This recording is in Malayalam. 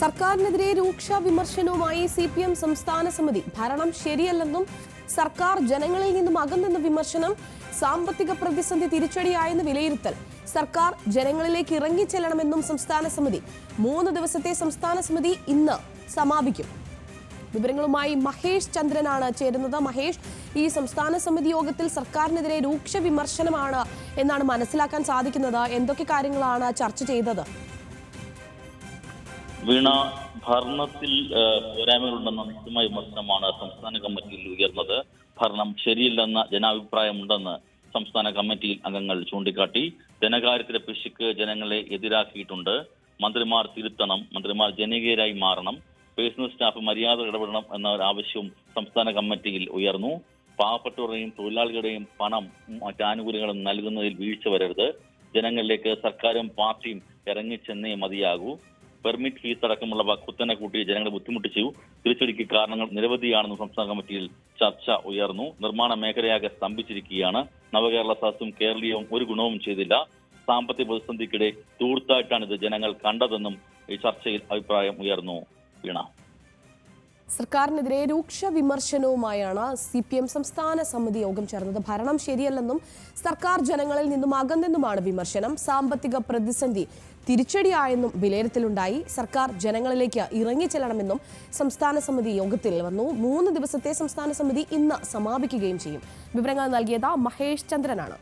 സർക്കാരിനെതിരെ രൂക്ഷ വിമർശനവുമായി സി പി എം സംസ്ഥാന സമിതി. ഭരണം ശരിയല്ലെന്നും സർക്കാർ ജനങ്ങളിൽ നിന്നും അകന്നെന്ന വിമർശനം സാമ്പത്തിക പ്രതിസന്ധി തിരിച്ചടിയായെന്ന് വിലയിരുത്തൽ. സർക്കാർ ജനങ്ങളിലേക്ക് ഇറങ്ങിച്ചെല്ലണമെന്നും സംസ്ഥാന സമിതി. മൂന്ന് ദിവസത്തെ സംസ്ഥാന സമിതി ഇന്ന് സമാപിക്കും. വിവരങ്ങളുമായി മഹേഷ് ചന്ദ്രനാണ് ചേരുന്നത്. മഹേഷ് ഈ സംസ്ഥാന സമിതി യോഗത്തിൽ സർക്കാരിനെതിരെ രൂക്ഷ വിമർശനമാണ് എന്നാണ് മനസ്സിലാക്കാൻ സാധിക്കുന്നത്. എന്തൊക്കെ കാര്യങ്ങളാണ് ചർച്ച ചെയ്തത്? വീണ ഭരണത്തിൽ പോരായ്മകളുണ്ടെന്ന നിശ്ചയമായ വിമർശനമാണ് സംസ്ഥാന കമ്മിറ്റിയിൽ ഉയർന്നത്. ഭരണം ശരിയല്ലെന്ന ജനാഭിപ്രായമുണ്ടെന്ന് സംസ്ഥാന കമ്മിറ്റിയിൽ അംഗങ്ങൾ ചൂണ്ടിക്കാട്ടി. ധനകാര്യത്തിലെ പിശുക്ക് ജനങ്ങളെ എതിരാക്കിയിട്ടുണ്ട്. മന്ത്രിമാർ തിരുത്തണം മന്ത്രിമാർ ജനകീയരായി മാറണം. പേഴ്സണൽ സ്റ്റാഫ് മര്യാദ ഇടപെടണം എന്ന ആവശ്യവും സംസ്ഥാന കമ്മിറ്റിയിൽ ഉയർന്നു. പാവപ്പെട്ടവരുടെയും തൊഴിലാളികളുടെയും പണം മറ്റ് ആനുകൂല്യങ്ങളും നൽകുന്നതിൽ വീഴ്ച വരരുത്. ജനങ്ങളിലേക്ക് സർക്കാരും പാർട്ടിയും ഇറങ്ങിച്ചെന്നേ മതിയാകൂ. പെർമിറ്റ് ഫീസ് അടക്കമുള്ളവ കുത്തനെ കൂട്ടി ജനങ്ങളെ ബുദ്ധിമുട്ടിച്ചു. തിരിച്ചടിക്ക് കാരണങ്ങൾ നിരവധിയാണെന്ന് സംസ്ഥാന കമ്മിറ്റിയിൽ ചർച്ച ഉയർന്നു. നിർമ്മാണ മേഖലയാകെ സ്തംഭിച്ചിരിക്കുകയാണ്. നവകേരള സദസ്സും കേരളീയവും ഒരു ഗുണവും ചെയ്തില്ല. സാമ്പത്തിക പ്രതിസന്ധിക്കിടെ തൂർത്തായിട്ടാണ് ഇത് ജനങ്ങൾ കണ്ടതെന്നും ഈ ചർച്ചയിൽ അഭിപ്രായം ഉയർന്നു. വീണ സർക്കാരിനെതിരെ രൂക്ഷ വിമർശനവുമായാണ് സി പി എം സംസ്ഥാന സമിതി യോഗം ചേർന്നത്. ഭരണം ശരിയല്ലെന്നും സർക്കാർ ജനങ്ങളിൽ നിന്നും അകന്നെന്നുമാണ് വിമർശനം. സാമ്പത്തിക പ്രതിസന്ധി തിരിച്ചടിയായെന്നും വിലയിരുത്തലുണ്ടായി. സർക്കാർ ജനങ്ങളിലേക്ക് ഇറങ്ങിച്ചെല്ലണമെന്നും സംസ്ഥാന സമിതി യോഗത്തിൽ വന്നു. മൂന്ന് ദിവസത്തെ സംസ്ഥാന സമിതി ഇന്ന് സമാപിക്കുകയും ചെയ്യും. വിവരങ്ങൾ നൽകിയത് മഹേഷ് ചന്ദ്രനാണ്.